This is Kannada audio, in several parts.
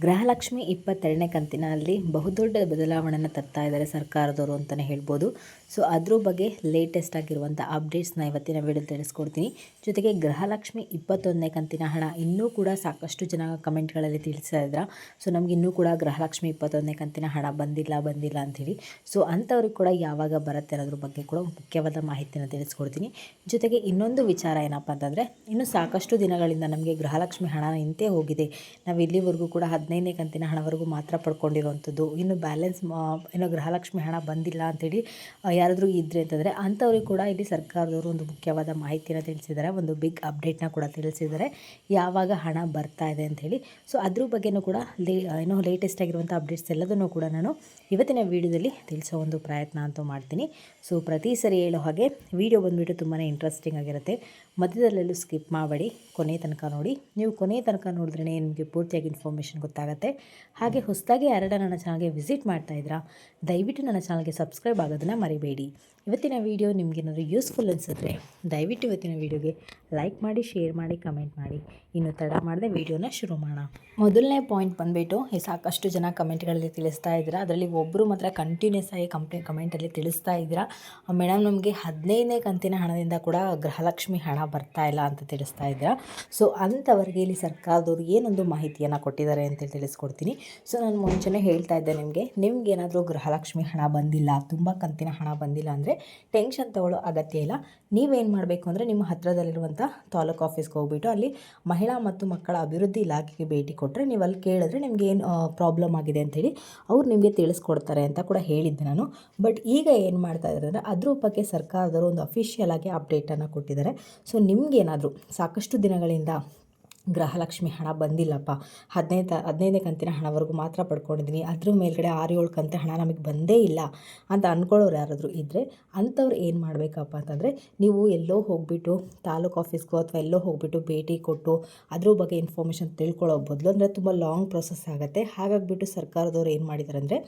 ಗೃಹಲಕ್ಷ್ಮಿ ಇಪ್ಪತ್ತೆರಡನೇ ಕಂತಿನಲ್ಲಿ ಬಹುದೊಡ್ಡ ಬದಲಾವಣೆಯನ್ನು ತರ್ತಾ ಇದ್ದಾರೆ ಸರ್ಕಾರದವರು ಅಂತಲೇ ಹೇಳ್ಬೋದು. ಸೊ, ಅದ್ರ ಬಗ್ಗೆ ಲೇಟೆಸ್ಟ್ ಆಗಿರುವಂಥ ಅಪ್ಡೇಟ್ಸ್ನ ಇವತ್ತಿನ ವಿಡಿಯೋ ತಿಳಿಸ್ಕೊಡ್ತೀನಿ. ಜೊತೆಗೆ ಗೃಹಲಕ್ಷ್ಮಿ ಇಪ್ಪತ್ತೊಂದನೇ ಕಂತಿನ ಹಣ ಇನ್ನೂ ಕೂಡ ಸಾಕಷ್ಟು ಜನ ಕಮೆಂಟ್ಗಳಲ್ಲಿ ತಿಳಿಸ್ತಾ ಇದ್ರ. ಸೊ, ನಮ್ಗೆ ಇನ್ನೂ ಕೂಡ ಗೃಹಲಕ್ಷ್ಮಿ ಇಪ್ಪತ್ತೊಂದನೇ ಕಂತಿನ ಹಣ ಬಂದಿಲ್ಲ ಬಂದಿಲ್ಲ ಅಂಥೇಳಿ. ಸೊ, ಅಂಥವ್ರಿಗೆ ಕೂಡ ಯಾವಾಗ ಬರುತ್ತೆ ಅನ್ನೋದ್ರ ಬಗ್ಗೆ ಕೂಡ ಮುಖ್ಯವಾದ ಮಾಹಿತಿನ ತಿಳಿಸ್ಕೊಡ್ತೀನಿ. ಜೊತೆಗೆ ಇನ್ನೊಂದು ವಿಚಾರ ಏನಪ್ಪ ಅಂತಂದರೆ, ಇನ್ನು ಸಾಕಷ್ಟು ದಿನಗಳಿಂದ ನಮಗೆ ಗೃಹಲಕ್ಷ್ಮಿ ಹಣ ನಿಂತೇ ಹೋಗಿದೆ. ನಾವು ಇಲ್ಲಿವರೆಗೂ ಕೂಡ ಹದಿನೈದನೇ ಕಂತಿನ ಹಣವರೆಗೂ ಮಾತ್ರ ಪಡ್ಕೊಂಡಿರುವಂಥದ್ದು. ಇನ್ನು ಬ್ಯಾಲೆನ್ಸ್ ಇನ್ನು ಗೃಹಲಕ್ಷ್ಮಿ ಹಣ ಬಂದಿಲ್ಲ ಅಂಥೇಳಿ ಯಾರಾದರೂ ಇದ್ದರೆ ಅಂತಂದರೆ ಅಂಥವ್ರಿಗೆ ಕೂಡ ಇಲ್ಲಿ ಸರ್ಕಾರದವರು ಒಂದು ಮುಖ್ಯವಾದ ಮಾಹಿತಿನ ತಿಳಿಸಿದ್ದಾರೆ. ಒಂದು ಬಿಗ್ ಅಪ್ಡೇಟ್ನ ಕೂಡ ತಿಳಿಸಿದ್ದಾರೆ. ಯಾವಾಗ ಹಣ ಬರ್ತಾ ಇದೆ ಅಂಥೇಳಿ ಸೊ ಅದ್ರ ಬಗ್ಗೆನೂ ಕೂಡ ಲೇ ಏನೋ ಲೇಟೆಸ್ಟ್ ಆಗಿರುವಂಥ ಅಪ್ಡೇಟ್ಸ್ ಎಲ್ಲದನ್ನು ಕೂಡ ನಾನು ಇವತ್ತಿನ ವಿಡಿಯೋದಲ್ಲಿ ತಿಳಿಸೋ ಒಂದು ಪ್ರಯತ್ನ ಅಂತೂ ಮಾಡ್ತೀನಿ. ಸೊ ಪ್ರತಿ ಸರಿ ಹೇಳೋ ಹಾಗೆ, ವಿಡಿಯೋ ಬಂದುಬಿಟ್ಟು ತುಂಬಾ ಇಂಟ್ರೆಸ್ಟಿಂಗ್ ಆಗಿರುತ್ತೆ. ಮಧ್ಯದಲ್ಲೆಲ್ಲೂ ಸ್ಕಿಪ್ ಮಾಡಬೇಡಿ. ಕೊನೆ ತನಕ ನೋಡಿ. ನೀವು ಕೊನೆ ತನಕ ನೋಡಿದ್ರೆ ನಿಮಗೆ ಪೂರ್ತಿಯಾಗಿ ಇನ್ಫಾರ್ಮೇಷನ್ ಗೊತ್ತಾಗುತ್ತೆ. ಹಾಗೆ ಹೊಸದಾಗಿ ಯಾರಡ ನನ್ನ ಚಾನಲ್ಗೆ ವಿಸಿಟ್ ಮಾಡ್ತಾ ಇದ್ದೀರಾ ದಯವಿಟ್ಟು ನನ್ನ ಚಾನಲ್ಗೆ ಸಬ್ಸ್ಕ್ರೈಬ್ ಆಗೋದನ್ನು ಮರಿಬೇಡಿ. ಇವತ್ತಿನ ವೀಡಿಯೋ ನಿಮಗೇನಾದರೂ ಯೂಸ್ಫುಲ್ ಅನಿಸಿದ್ರೆ, ದಯವಿಟ್ಟು ಇವತ್ತಿನ ವೀಡಿಯೋಗೆ ಲೈಕ್ ಮಾಡಿ ಶೇರ್ ಮಾಡಿ ಕಮೆಂಟ್ ಮಾಡಿ. ಇನ್ನು ತಡ ಮಾಡದೆ ವೀಡಿಯೋನ ಶುರು ಮಾಡೋಣ. ಮೊದಲನೇ ಪಾಯಿಂಟ್ ಬಂದುಬಿಟ್ಟು ಸಾಕಷ್ಟು ಜನ ಕಮೆಂಟ್ಗಳಲ್ಲಿ ತಿಳಿಸ್ತಾ ಇದ್ದೀರಾ ಅದರಲ್ಲಿ ಒಬ್ಬರು ಮಾತ್ರ ಕಂಟಿನ್ಯೂಸ್ ಆಗಿ ಕಂಪ್ನಿ ಕಮೆಂಟಲ್ಲಿ ತಿಳಿಸ್ತಾ ಇದ್ದೀರಾ ಮೇಡಮ್ ನಮಗೆ ಹದಿನೈದನೇ ಕಂತಿನ ಹಣದಿಂದ ಕೂಡ ಗೃಹಲಕ್ಷ್ಮಿ ಹಣ ಬರ್ತಾ ಇಲ್ಲ ಅಂತ ತಿಳಿಸ್ತಾ ಇದ್ದೀರಾ? ಸೊ ಅಂಥವರಿಗೆ ಇಲ್ಲಿ ಸರ್ಕಾರದವ್ರು ಏನೊಂದು ಮಾಹಿತಿಯನ್ನು ಕೊಟ್ಟಿದ್ದಾರೆ ಅಂತೇಳಿ ತಿಳಿಸ್ಕೊಡ್ತೀನಿ. ಸೊ ನಾನು ಮುಂಚೆನೆ ಹೇಳ್ತಾ ಇದ್ದೆ ನಿಮಗೆ, ನಿಮ್ಗೆ ಏನಾದರೂ ಗೃಹಲಕ್ಷ್ಮಿ ಹಣ ಬಂದಿಲ್ಲ, ತುಂಬ ಕಂತಿನ ಹಣ ಬಂದಿಲ್ಲ ಅಂದರೆ ಟೆನ್ಷನ್ ತಗೊಳ್ಳೋ ಅಗತ್ಯ ಇಲ್ಲ. ನೀವೇನು ಮಾಡಬೇಕು ಅಂದರೆ ನಿಮ್ಮ ಹತ್ತಿರದಲ್ಲಿರುವಂಥ ತಾಲೂಕು ಆಫೀಸ್ಗೆ ಹೋಗ್ಬಿಟ್ಟು ಅಲ್ಲಿ ಮಹಿಳಾ ಮತ್ತು ಮಕ್ಕಳ ಅಭಿವೃದ್ಧಿ ಇಲಾಖೆಗೆ ಭೇಟಿ ಕೊಟ್ಟರೆ ನೀವು ಅಲ್ಲಿ ಕೇಳಿದ್ರೆ ನಿಮಗೆ ಏನು ಪ್ರಾಬ್ಲಮ್ ಆಗಿದೆ ಅಂಥೇಳಿ ಅವ್ರು ನಿಮಗೆ ತಿಳಿಸ್ಕೊಡ್ತಾರೆ ಅಂತ ಕೂಡ ಹೇಳಿದ್ದೆ ನಾನು. ಬಟ್ ಈಗ ಏನು ಮಾಡ್ತಾ ಇದ್ದಾರೆ ಅಂದರೆ ಅದ್ರ ಬಗ್ಗೆ ಸರ್ಕಾರದವರು ಒಂದು ಅಫಿಷಿಯಲ್ ಆಗಿ ಅಪ್ಡೇಟನ್ನು ಕೊಟ್ಟಿದ್ದಾರೆ. ಸೊ ನಿಮಗೇನಾದರೂ ಸಾಕಷ್ಟು ದಿನಗಳಿಂದ ಗೃಹಲಕ್ಷ್ಮಿ ಹಣ ಬಂದಿಲ್ಲಪ್ಪ. ಹದಿನೈದು, ಹದಿನೈದನೇ ಕಂತಿನ ಹಣವರೆಗೂ ಮಾತ್ರ ಪಡ್ಕೊಂಡಿದ್ದೀನಿ ಅದ್ರ ಮೇಲ್ಗಡೆ ಆರು ಏಳು ಕಂತಿನ ಹಣ ನಮಗೆ ಬಂದೇ ಇಲ್ಲ ಅಂತ ಅಂದ್ಕೊಳ್ಳೋರು ಯಾರಾದರೂ ಇದ್ದರೆ ಅಂಥವ್ರು ಏನು ಮಾಡಬೇಕಪ್ಪ ಅಂತಂದರೆ ನೀವು ಎಲ್ಲೋ ಹೋಗಿಬಿಟ್ಟು ತಾಲೂಕು ಆಫೀಸ್ಗೋ ಅಥವಾ ಎಲ್ಲೋ ಹೋಗಿಬಿಟ್ಟು ಭೇಟಿ ಕೊಟ್ಟು ಅದ್ರ ಬಗ್ಗೆ ಇನ್ಫಾರ್ಮೇಷನ್ ತಿಳ್ಕೊಳ್ಳೋ ಬದಲು, ಅಂದರೆ ತುಂಬ ಲಾಂಗ್ ಪ್ರೊಸೆಸ್ ಆಗುತ್ತೆ. ಹಾಗಾಗಿಬಿಟ್ಟು ಸರ್ಕಾರದವ್ರು ಏನು ಮಾಡಿದ್ದಾರೆ ಅಂದರೆ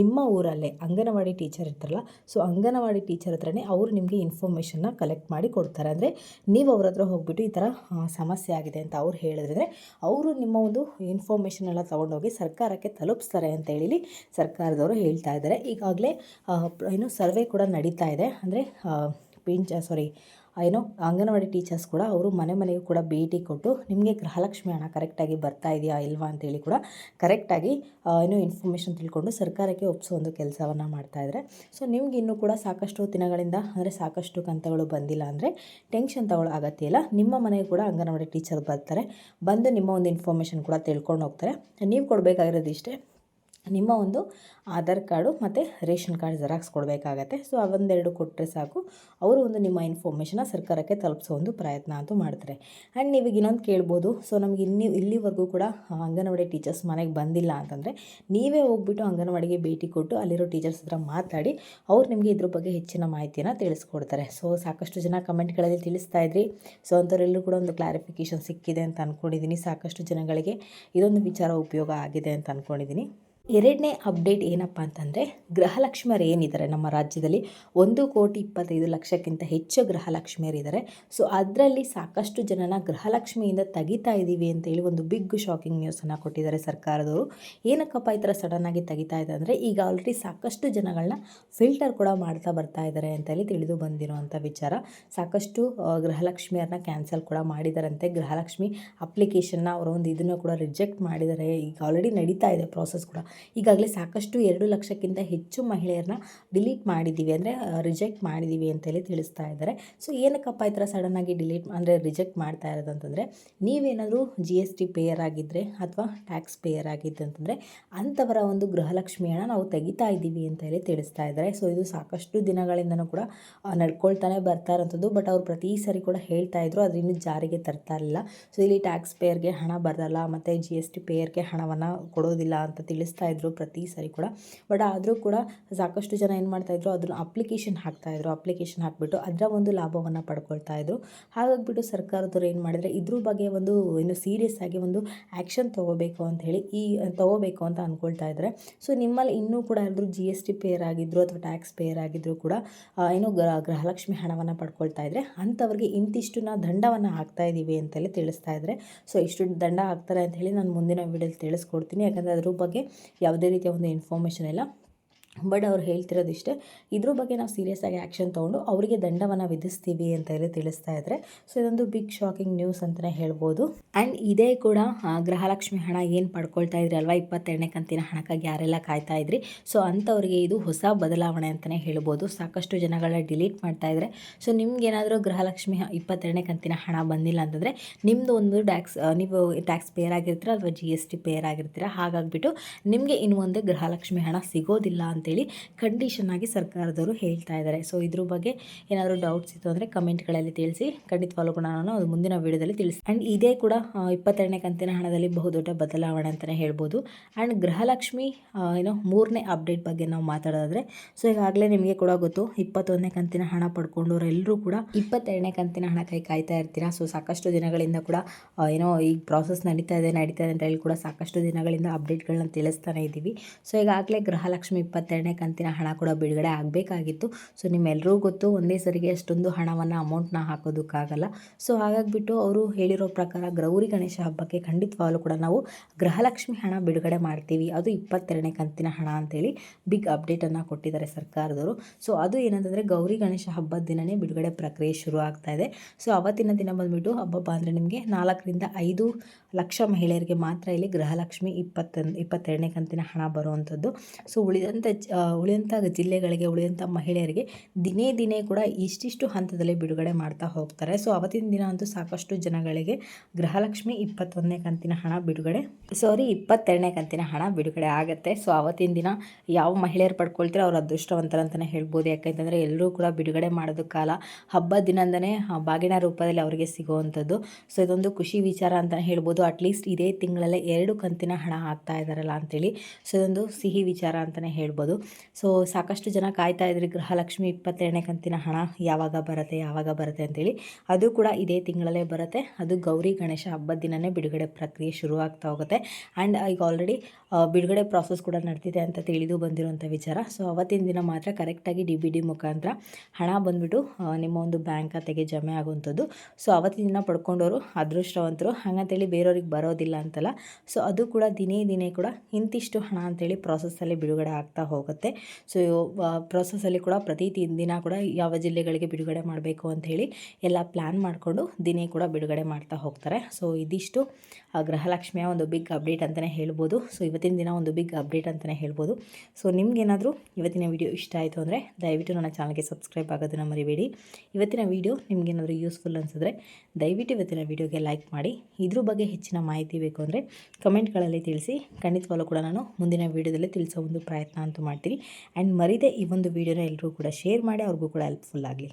ನಿಮ್ಮ ಊರಲ್ಲೇ ಅಂಗನವಾಡಿ ಟೀಚರ್ ಇರ್ತಾರಲ್ಲ, ಸೊ ಅಂಗನವಾಡಿ ಟೀಚರ್ ಹತ್ರನೇ ಅವರು ನಿಮಗೆ ಇನ್ಫಾರ್ಮೇಷನ್ನ ಕಲೆಕ್ಟ್ ಮಾಡಿ ಕೊಡ್ತಾರೆ. ಅಂದರೆ ನೀವು ಅವ್ರ ಹತ್ರ ಹೋಗ್ಬಿಟ್ಟು ಈ ಥರ ಸಮಸ್ಯೆ ಆಗಿದೆ ಅಂತ ಅವ್ರು ಹೇಳಿದ್ರೆ ಅವರು ನಿಮ್ಮ ಒಂದು ಇನ್ಫಾರ್ಮೇಷನ್ ಎಲ್ಲ ತೊಗೊಂಡೋಗಿ ಸರ್ಕಾರಕ್ಕೆ ತಲುಪಿಸ್ತಾರೆ ಅಂತ ಹೇಳಿ ಸರ್ಕಾರದವರು ಹೇಳ್ತಾ ಇದ್ದಾರೆ. ಈಗಾಗಲೇ ಏನು ಸರ್ವೆ ಕೂಡ ನಡೀತಾ ಇದೆ. ಅಂದರೆ ಪಿಂಚ ಸಾರಿ ಏನೋ ಅಂಗನವಾಡಿ ಟೀಚರ್ಸ್ ಕೂಡ ಅವರು ಮನೆ ಮನೆಗೂ ಕೂಡ ಭೇಟಿ ಕೊಟ್ಟು ನಿಮಗೆ ಗೃಹಲಕ್ಷ್ಮಿ ಹಣ ಕರೆಕ್ಟಾಗಿ ಬರ್ತಾ ಇದೆಯಾ ಇಲ್ವಾ ಅಂತೇಳಿ ಕೂಡ ಕರೆಕ್ಟಾಗಿ ಏನೋ ಇನ್ಫಾರ್ಮೇಷನ್ ತಿಳ್ಕೊಂಡು ಸರ್ಕಾರಕ್ಕೆ ಒಪ್ಪಿಸೋ ಒಂದು ಕೆಲಸವನ್ನು ಮಾಡ್ತಾ ಇದ್ದಾರೆ ಸೊ ನಿಮ್ಗೆ ಇನ್ನೂ ಕೂಡ ಸಾಕಷ್ಟು ದಿನಗಳಿಂದ ಅಂದರೆ ಸಾಕಷ್ಟು ಕಂತಗಳು ಬಂದಿಲ್ಲ ಅಂದರೆ ಟೆನ್ಷನ್ ತಗೊಳ್ಳೋ ಅಗತ್ಯ ಇಲ್ಲ. ನಿಮ್ಮ ಮನೆಗೆ ಕೂಡ ಅಂಗನವಾಡಿ ಟೀಚರ್ ಬರ್ತಾರೆ. ಬಂದು ನಿಮ್ಮ ಒಂದು ಇನ್ಫಾರ್ಮೇಷನ್ ಕೂಡ ತಿಳ್ಕೊಂಡು ಹೋಗ್ತಾರೆ. ನೀವು ಕೊಡಬೇಕಾಗಿರೋದು ಇಷ್ಟೇ. ನಿಮ್ಮ ಒಂದು ಆಧಾರ್ ಕಾರ್ಡು ಮತ್ತು ರೇಷನ್ ಕಾರ್ಡ್ ಜೆರಾಕ್ಸ್ ಕೊಡಬೇಕಾಗತ್ತೆ. ಸೊ, ಅವೊಂದೆರಡು ಕೊಟ್ಟರೆ ಸಾಕು. ಅವರು ಒಂದು ನಿಮ್ಮ ಇನ್ಫಾರ್ಮೇಷನ ಸರ್ಕಾರಕ್ಕೆ ತಲುಪಿಸೋ ಒಂದು ಪ್ರಯತ್ನ ಅಂತೂ ಮಾಡ್ತಾರೆ. ಆ್ಯಂಡ್ ನೀವೀಗ ಇನ್ನೊಂದು ಕೇಳ್ಬೋದು. ಸೊ, ನಮಗೆ ಇನ್ನಿ, ಇಲ್ಲಿವರೆಗೂ ಕೂಡ ಅಂಗನವಾಡಿ ಟೀಚರ್ಸ್ ಮನೆಗೆ ಬಂದಿಲ್ಲ ಅಂತಂದರೆ, ನೀವೇ ಹೋಗ್ಬಿಟ್ಟು ಅಂಗನವಾಡಿಗೆ ಭೇಟಿ ಕೊಟ್ಟು ಅಲ್ಲಿರೋ ಟೀಚರ್ಸ್ ಹತ್ರ ಮಾತಾಡಿ, ಅವ್ರು ನಿಮಗೆ ಇದ್ರ ಬಗ್ಗೆ ಹೆಚ್ಚಿನ ಮಾಹಿತಿಯನ್ನು ತಿಳಿಸ್ಕೊಡ್ತಾರೆ. ಸೊ, ಸಾಕಷ್ಟು ಜನ ಕಮೆಂಟ್ಗಳಲ್ಲಿ ತಿಳಿಸ್ತಾ ಇದ್ರಿ. ಸೊ, ಅಂಥವರೆಲ್ಲರೂ ಕೂಡ ಒಂದು ಕ್ಲಾರಿಫಿಕೇಷನ್ ಸಿಕ್ಕಿದೆ ಅಂತ ಅಂದ್ಕೊಂಡಿದ್ದೀನಿ ಸಾಕಷ್ಟು ಜನಗಳಿಗೆ ಇದೊಂದು ವಿಚಾರ ಉಪಯೋಗ ಆಗಿದೆ ಅಂತ ಅಂದ್ಕೊಂಡಿದ್ದೀನಿ ಎರಡನೇ ಅಪ್ಡೇಟ್ ಏನಪ್ಪ ಅಂತಂದರೆ, ಗೃಹಲಕ್ಷ್ಮಿಯರು ಏನಿದ್ದಾರೆ? ನಮ್ಮ ರಾಜ್ಯದಲ್ಲಿ ಒಂದು ಕೋಟಿ ಇಪ್ಪತ್ತೈದು ಲಕ್ಷಕ್ಕಿಂತ ಹೆಚ್ಚು ಗೃಹಲಕ್ಷ್ಮಿಯರಿದ್ದಾರೆ ಸೊ ಅದರಲ್ಲಿ ಸಾಕಷ್ಟು ಜನನ ಗೃಹಲಕ್ಷ್ಮಿಯಿಂದ ತೆಗಿತಾ ಇದ್ದೀವಿ ಅಂತೇಳಿ ಒಂದು ಬಿಗ್ ಶಾಕಿಂಗ್ ನ್ಯೂಸನ್ನು ಕೊಟ್ಟಿದ್ದಾರೆ ಸರ್ಕಾರದವರು. ಏನಕ್ಕಪ್ಪ ಈ ಥರ ಸಡನ್ನಾಗಿ ತೆಗಿತಾ ಇದೆ ಅಂದರೆ, ಈಗ ಆಲ್ರೆಡಿ ಸಾಕಷ್ಟು ಜನಗಳನ್ನ ಫಿಲ್ಟರ್ ಕೂಡ ಮಾಡ್ತಾ ಬರ್ತಾ ಇದ್ದಾರೆ ಅಂತೇಳಿ ತಿಳಿದು ಬಂದಿರುವಂಥ ವಿಚಾರ. ಸಾಕಷ್ಟು ಗೃಹಲಕ್ಷ್ಮಿಯರನ್ನ ಕ್ಯಾನ್ಸಲ್ ಕೂಡ ಮಾಡಿದಾರಂತೆ. ಗೃಹಲಕ್ಷ್ಮಿ ಅಪ್ಲಿಕೇಶನ್ನ ಅವರ ಒಂದು ಇದನ್ನು ಕೂಡ ರಿಜೆಕ್ಟ್ ಮಾಡಿದ್ದಾರೆ. ಈಗ ಆಲ್ರೆಡಿ ನಡೀತಾ ಇದೆ ಪ್ರಾಸೆಸ್ ಕೂಡ. ಈಗಾಗಲೇ ಸಾಕಷ್ಟು ಎರಡು ಲಕ್ಷಕ್ಕಿಂತ ಹೆಚ್ಚು ಮಹಿಳೆಯರನ್ನ ಡಿಲೀಟ್ ಮಾಡಿದ್ದೀವಿ ಅಂದರೆ ರಿಜೆಕ್ಟ್ ಮಾಡಿದ್ದೀವಿ ಅಂತೇಳಿ ತಿಳಿಸ್ತಾ ಇದ್ದಾರೆ. ಸೊ ಏನಕ್ಕಪ್ಪ ಈ ಥರ ಸಡನ್ನಾಗಿ ಡಿಲೀಟ್ ಅಂದರೆ ರಿಜೆಕ್ಟ್ ಮಾಡ್ತಾ ಇರೋದು ಅಂತಂದರೆ, ನೀವೇನಾದರೂ ಜಿ ಎಸ್ ಟಿ ಪೇಯರ್ ಆಗಿದ್ದರೆ ಅಥವಾ ಟ್ಯಾಕ್ಸ್ ಪೇಯರ್ ಆಗಿದ್ದೆ ಅಂತಂದರೆ, ಅಂಥವರ ಒಂದು ಗೃಹಲಕ್ಷ್ಮಿಯನ್ನು ನಾವು ತೆಗಿತಾ ಇದ್ದೀವಿ ಅಂತ ಹೇಳಿ ತಿಳಿಸ್ತಾ ಇದ್ದಾರೆ. ಸೊ ಇದು ಸಾಕಷ್ಟು ದಿನಗಳಿಂದನೂ ಕೂಡ ನಡ್ಕೊಳ್ತಾನೆ ಬರ್ತಾ ಇರೋಂಥದ್ದು. ಬಟ್ ಅವ್ರು ಪ್ರತಿ ಸರಿ ಕೂಡ ಹೇಳ್ತಾ ಇದ್ರು ಅದು ಇನ್ನೂ ಜಾರಿಗೆ ತರ್ತಾ ಇರಲಿಲ್ಲ. ಸೊ ಇಲ್ಲಿ ಟ್ಯಾಕ್ಸ್ ಪೇಯರ್ಗೆ ಹಣ ಬರಲ್ಲ, ಮತ್ತು ಜಿ ಎಸ್ ಟಿ ಪೇಯರ್ಗೆ ಹಣವನ್ನು ಕೊಡೋದಿಲ್ಲ ಅಂತ ತಿಳಿಸ್ತಾ ಇದ್ರು ಪ್ರತಿ ಸಾರಿ ಕೂಡ. ಬಟ್ ಆದರೂ ಕೂಡ ಸಾಕಷ್ಟು ಜನ ಏನು ಮಾಡ್ತಾಯಿದ್ರು ಅದನ್ನು ಅಪ್ಲಿಕೇಶನ್ ಹಾಕ್ತಾಯಿದ್ರು ಅಪ್ಲಿಕೇಶನ್ ಹಾಕ್ಬಿಟ್ಟು ಅದರ ಒಂದು ಲಾಭವನ್ನು ಪಡ್ಕೊಳ್ತಾ ಇದ್ರು. ಹಾಗಾಗಿಬಿಟ್ಟು ಸರ್ಕಾರದವ್ರು ಏನು ಮಾಡಿದರೆ, ಇದ್ರ ಬಗ್ಗೆ ಒಂದು ಏನು ಸೀರಿಯಸ್ ಆಗಿ ಒಂದು ಆ್ಯಕ್ಷನ್ ತೊಗೋಬೇಕು ಅಂತ ಹೇಳಿ ಈ, ತೊಗೋಬೇಕು ಅಂತ ಅಂದ್ಕೊಳ್ತಾ ಇದ್ದಾರೆ ಸೊ ನಿಮ್ಮಲ್ಲಿ ಇನ್ನೂ ಕೂಡ ಯಾರಾದರೂ ಜಿ ಎಸ್ ಟಿ ಪೇಯರ್ ಆಗಿದ್ರು ಅಥವಾ ಟ್ಯಾಕ್ಸ್ ಪೇಯರ್ ಆಗಿದ್ದರೂ ಕೂಡ ಏನು ಗೃಹಲಕ್ಷ್ಮಿ ಹಣವನ್ನು ಪಡ್ಕೊಳ್ತಾ ಇದ್ದರೆ ಅಂಥವ್ರಿಗೆ ಇಂತಿಷ್ಟನ್ನ ದಂಡವನ್ನು ಹಾಕ್ತಾ ಇದ್ದೀವಿ ಅಂತೇಳಿ ತಿಳಿಸ್ತಾ ಇದ್ದಾರೆ ಸೊ ಇಷ್ಟು ದಂಡ ಹಾಕ್ತಾರೆ ಅಂತ ಹೇಳಿ ನಾನು ಮುಂದಿನ ವೀಡಿಯೋಲಿ ತಿಳಿಸ್ಕೊಡ್ತೀನಿ. ಯಾಕಂದರೆ ಅದ್ರ ಬಗ್ಗೆ ಯಾವುದೇ ರೀತಿಯ ಒಂದು ಇನ್ಫಾರ್ಮೇಷನ್ ಇಲ್ಲ. ಬಟ್ ಅವ್ರು ಹೇಳ್ತಿರೋದು ಇಷ್ಟೇ ಇದ್ರ ಬಗ್ಗೆ ನಾವು ಸೀರಿಯಸ್ ಆಗಿ ಆ್ಯಕ್ಷನ್ ತೊಗೊಂಡು ಅವರಿಗೆ ದಂಡವನ್ನು ವಿಧಿಸ್ತೀವಿ ಅಂತ ಹೇಳಿ ತಿಳಿಸ್ತಾ ಇದ್ದಾರೆ ಸೊ ಇದೊಂದು ಬಿಗ್ ಶಾಕಿಂಗ್ ನ್ಯೂಸ್ ಅಂತಲೇ ಹೇಳ್ಬೋದು. ಆ್ಯಂಡ್ ಇದೇ ಕೂಡ ಗೃಹಲಕ್ಷ್ಮಿ ಹಣ ಏನು ಪಡ್ಕೊಳ್ತಾ ಇದ್ರಿ ಅಲ್ವಾ? ಇಪ್ಪತ್ತೆರಡನೇ ಕಂತಿನ ಹಣಕ್ಕಾಗಿ ಯಾರೆಲ್ಲ ಕಾಯ್ತಾ ಇದ್ರಿ? ಸೊ ಅಂಥವ್ರಿಗೆ ಇದು ಹೊಸ ಬದಲಾವಣೆ ಅಂತಲೇ ಹೇಳ್ಬೋದು. ಸಾಕಷ್ಟು ಜನಗಳ ಡಿಲೀಟ್ ಮಾಡ್ತಾ ಇದ್ದಾರೆ ಸೊ ನಿಮ್ಗೇನಾದರೂ ಗೃಹಲಕ್ಷ್ಮಿ ಇಪ್ಪತ್ತೆರಡನೇ ಕಂತಿನ ಹಣ ಬಂದಿಲ್ಲ ಅಂತಂದರೆ ನಿಮ್ಮದು ಒಂದು ಟ್ಯಾಕ್ಸ್ ನೀವು ಟ್ಯಾಕ್ಸ್ ಪೇಯರ್ ಆಗಿರ್ತೀರ ಅಥವಾ ಜಿ ಎಸ್ ಟಿ ಪೇಯರ್ ಆಗಿರ್ತೀರ? ಹಾಗಾಗಿಬಿಟ್ಟು ನಿಮಗೆ ಇನ್ನು ಮುಂದೆ ಗೃಹಲಕ್ಷ್ಮಿ ಹಣ ಸಿಗೋದಿಲ್ಲ ಅಂತೇಳಿ ಕಂಡೀಷನ್ ಆಗಿ ಸರ್ಕಾರದವರು ಹೇಳ್ತಾ ಇದ್ದಾರೆ ಸೊ ಇದ್ರ ಬಗ್ಗೆ ಏನಾದರೂ ಡೌಟ್ಸ್ ಇತ್ತು ಅಂದರೆ ಕಮೆಂಟ್ಗಳಲ್ಲಿ ತಿಳಿಸಿ, ಖಂಡಿತ ನಾನು ಅದು ಮುಂದಿನ ವಿಡಿಯೋದಲ್ಲಿ ತಿಳಿಸಿ. ಆ್ಯಂಡ್ ಇದೇ ಕೂಡ ಇಪ್ಪತ್ತೆರಡನೇ ಕಂತಿನ ಹಣದಲ್ಲಿ ಬಹುದೊಡ್ಡ ಬದಲಾವಣೆ ಅಂತಲೇ ಹೇಳ್ಬೋದು. ಆ್ಯಂಡ್ ಗೃಹಲಕ್ಷ್ಮಿ ಏನೋ ಮೂರನೇ ಅಪ್ಡೇಟ್ ಬಗ್ಗೆ ನಾವು ಮಾತಾಡೋದಾದ್ರೆ ಸೊ ಈಗಾಗಲೇ ನಿಮಗೆ ಕೂಡ ಗೊತ್ತು, ಇಪ್ಪತ್ತೊಂದನೇ ಕಂತಿನ ಹಣ ಪಡ್ಕೊಂಡವರೆಲ್ಲರೂ ಕೂಡ ಇಪ್ಪತ್ತೆರಡನೇ ಕಂತಿನ ಹಣ ಕೈ ಕಾಯ್ತಾ ಇರ್ತೀರಾ? ಸೊ ಸಾಕಷ್ಟು ದಿನಗಳಿಂದ ಕೂಡ ಏನೋ ಈಗ ಪ್ರಾಸೆಸ್ ನಡೀತಾ ಇದೆ ನಡೀತಾ ಇದೆ ಅಂತ ಹೇಳಿ ಕೂಡ ಸಾಕಷ್ಟು ದಿನಗಳಿಂದ ಅಪ್ಡೇಟ್ಗಳನ್ನ ತಿಳಿಸ್ತಾನೆ ಇದ್ದೀವಿ. ಸೊ ಈಗಾಗಲೇ ಗೃಹಲಕ್ಷ್ಮಿ ಇಪ್ಪತ್ತೆರಡನೇ ಕಂತಿನ ಹಣ ಕೂಡ ಬಿಡುಗಡೆ ಆಗಬೇಕಾಗಿತ್ತು. ಸೊ ನಿಮ್ಮೆಲ್ಲರಿಗೂ ಗೊತ್ತು, ಒಂದೇ ಸರಿಗೆ ಅಷ್ಟೊಂದು ಹಣವನ್ನು ಅಮೌಂಟ್ನ ಹಾಕೋದಕ್ಕಾಗಲ್ಲ. ಸೊ ಹಾಗಾಗಿಬಿಟ್ಟು ಅವರು ಹೇಳಿರೋ ಪ್ರಕಾರ ಗೌರಿ ಗಣೇಶ ಹಬ್ಬಕ್ಕೆ ಖಂಡಿತವಾಗಲೂ ಕೂಡ ನಾವು ಗೃಹಲಕ್ಷ್ಮಿ ಹಣ ಬಿಡುಗಡೆ ಮಾಡ್ತೀವಿ. ಅದು ಇಪ್ಪತ್ತೆರಡನೇ ಕಂತಿನ ಹಣ ಅಂತೇಳಿ ಬಿಗ್ ಅಪ್ಡೇಟನ್ನು ಕೊಟ್ಟಿದ್ದಾರೆ ಸರ್ಕಾರದವರು. ಸೊ ಅದು ಏನಂತಂದರೆ ಗೌರಿ ಗಣೇಶ ಹಬ್ಬದ ದಿನವೇ ಬಿಡುಗಡೆ ಪ್ರಕ್ರಿಯೆ ಶುರು ಆಗ್ತಾ ಇದೆ. ಸೊ ಅವತ್ತಿನ ದಿನ ಬಂದುಬಿಟ್ಟು ಹಬ್ಬ ಅಂದರೆ ನಿಮಗೆ ನಾಲ್ಕರಿಂದ ಐದು ಲಕ್ಷ ಮಹಿಳೆಯರಿಗೆ ಮಾತ್ರ ಇಲ್ಲಿ ಗೃಹಲಕ್ಷ್ಮಿ ಇಪ್ಪತ್ತೊಂದು, ಇಪ್ಪತ್ತೆರಡನೇ ಕಂತಿನ ಹಣ ಬರುವಂಥದ್ದು ಸೊ ಉಳಿದಂಥ ಉಳಿದಂಥ ಜಿಲ್ಲೆಗಳಿಗೆ ಉಳಿದಂಥ ಮಹಿಳೆಯರಿಗೆ ದಿನೇ ದಿನೇ ಕೂಡ ಇಷ್ಟಿಷ್ಟು ಹಂತದಲ್ಲಿ ಬಿಡುಗಡೆ ಮಾಡ್ತಾ ಹೋಗ್ತಾರೆ. ಸೊ, ಅವತ್ತಿನ ದಿನ ಅಂತೂ ಸಾಕಷ್ಟು ಜನಗಳಿಗೆ ಗೃಹಲಕ್ಷ್ಮಿ ಇಪ್ಪತ್ತೊಂದನೇ ಕಂತಿನ ಹಣ ಬಿಡುಗಡೆ, ಸಾರಿ, ಇಪ್ಪತ್ತೆರಡನೇ ಕಂತಿನ ಹಣ ಬಿಡುಗಡೆ ಆಗುತ್ತೆ. ಸೊ, ಅವತ್ತಿನ ದಿನ ಯಾವ ಮಹಿಳೆಯರು ಪಡ್ಕೊಳ್ತೀರೋ ಅವ್ರ ಅದೃಷ್ಟವಂತರ ಅಂತಲೇ ಹೇಳ್ಬೋದು. ಯಾಕೆಂತಂದರೆ ಎಲ್ಲರೂ ಕೂಡ ಬಿಡುಗಡೆ ಮಾಡೋದು ಕಾಲ ಹಬ್ಬ ದಿನದಿಂದನೇ ಬಾಗಿನ ರೂಪದಲ್ಲಿ ಅವರಿಗೆ ಸಿಗುವಂಥದ್ದು. ಸೊ, ಇದೊಂದು ಖುಷಿ ವಿಚಾರ ಅಂತಲೇ ಹೇಳ್ಬೋದು. ಅಟ್ಲೀಸ್ಟ್ ಇದೇ ತಿಂಗಳಲ್ಲೇ ಎರಡು ಕಂತಿನ ಹಣ ಹಾಕ್ತಾ ಇದ್ದಾರಲ್ಲ ಅಂತೇಳಿ. ಸೊ, ಇದೊಂದು ಸಿಹಿ ವಿಚಾರ ಅಂತಲೇ ಹೇಳ್ಬೋದು. ಸೊ ಸಾಕಷ್ಟು ಜನ ಕಾಯ್ತಾ ಇದ್ರಿ, ಗೃಹಲಕ್ಷ್ಮಿ ಇಪ್ಪತ್ತೆರಡನೇ ಕಂತಿನ ಹಣ ಯಾವಾಗ ಬರುತ್ತೆ ಯಾವಾಗ ಬರುತ್ತೆ ಅಂತೇಳಿ. ಅದು ಕೂಡ ಇದೇ ತಿಂಗಳಲ್ಲೇ ಬರುತ್ತೆ. ಅದು ಗೌರಿ ಗಣೇಶ ಹಬ್ಬದ ದಿನನೇ ಬಿಡುಗಡೆ ಪ್ರಕ್ರಿಯೆ ಶುರು ಆಗ್ತಾ ಹೋಗುತ್ತೆ. ಆ್ಯಂಡ್ ಈಗ ಆಲ್ರೆಡಿ ಬಿಡುಗಡೆ ಪ್ರಾಸೆಸ್ ಕೂಡ ನಡೆದಿದೆ ಅಂತ ತಿಳಿದು ಬಂದಿರುವಂಥ ವಿಚಾರ. ಸೊ ಅವತ್ತಿನ ದಿನ ಮಾತ್ರ ಕರೆಕ್ಟಾಗಿ ಡಿ ಬಿ ಡಿ ಮುಖಾಂತರ ಹಣ ಬಂದುಬಿಟ್ಟು ನಿಮ್ಮ ಒಂದು ಬ್ಯಾಂಕ್ ಖಾತೆಗೆ ಜಮೆ ಆಗುವಂಥದ್ದು. ಸೊ ಅವತ್ತಿನ ದಿನ ಪಡ್ಕೊಂಡವರು ಅದೃಷ್ಟವಂತರು, ಹಾಗಂತೇಳಿ ಬೇರೆಯವ್ರಿಗೆ ಬರೋದಿಲ್ಲ ಅಂತಲ್ಲ. ಸೊ ಅದು ಕೂಡ ದಿನೇ ದಿನೇ ಕೂಡ ಇಂತಿಷ್ಟು ಹಣ ಅಂತೇಳಿ ಪ್ರಾಸೆಸ್ಸಲ್ಲಿ ಬಿಡುಗಡೆ ಆಗ್ತಾ ಸೊ ಪ್ರೊಸೆಸಲ್ಲಿ ಕೂಡ ಪ್ರತಿ ದಿನ ಕೂಡ ಯಾವ ಜಿಲ್ಲೆಗಳಿಗೆ ಬಿಡುಗಡೆ ಮಾಡಬೇಕು ಅಂತ ಹೇಳಿ ಎಲ್ಲ ಪ್ಲ್ಯಾನ್ ಮಾಡಿಕೊಂಡು ದಿನೇ ಕೂಡ ಬಿಡುಗಡೆ ಮಾಡ್ತಾ ಹೋಗ್ತಾರೆ. ಸೊ ಇದಿಷ್ಟು. ಗೃಹಲಕ್ಷ್ಮಿಯ ಒಂದು ಬಿಗ್ ಅಪ್ಡೇಟ್ ಅಂತಲೇ ಹೇಳ್ಬೋದು. ಸೊ ಇವತ್ತಿನ ದಿನ ಒಂದು ಬಿಗ್ ಅಪ್ಡೇಟ್ ಅಂತಲೇ ಹೇಳ್ಬೋದು. ಸೊ ನಿಮಗೇನಾದರೂ ಇವತ್ತಿನ ವಿಡಿಯೋ ಇಷ್ಟ ಆಯಿತು ಅಂದರೆ ದಯವಿಟ್ಟು ನನ್ನ ಚಾನಲ್ಗೆ ಸಬ್ಸ್ಕ್ರೈಬ್ ಆಗೋದನ್ನು ಮರಿಬೇಡಿ. ಇವತ್ತಿನ ವಿಡಿಯೋ ನಿಮಗೇನಾದರೂ ಯೂಸ್ಫುಲ್ ಅನಿಸಿದ್ರೆ ದಯವಿಟ್ಟು ಇವತ್ತಿನ ವಿಡಿಯೋಗೆ ಲೈಕ್ ಮಾಡಿ. ಇದ್ರ ಬಗ್ಗೆ ಹೆಚ್ಚಿನ ಮಾಹಿತಿ ಬೇಕು ಅಂದರೆ ಕಮೆಂಟ್ಗಳಲ್ಲಿ ತಿಳಿಸಿ. ಖಂಡಿತವಾಗ್ಲೂ ಕೂಡ ನಾನು ಮುಂದಿನ ವೀಡಿಯೋದಲ್ಲಿ ತಿಳಿಸೋ ಒಂದು ಪ್ರಯತ್ನ ಅಂತೂ ಮಾಡ್ತೀನಿ ಆ್ಯಂಡ್ ಮರಿದೇ ಈ ಒಂದು ವಿಡಿಯೋನ ಎಲ್ಲರೂ ಕೂಡ ಶೇರ್ ಮಾಡಿ ಅವ್ರಿಗೂ ಕೂಡ ಹೆಲ್ಪ್ಫುಲ್ ಆಗಲಿ.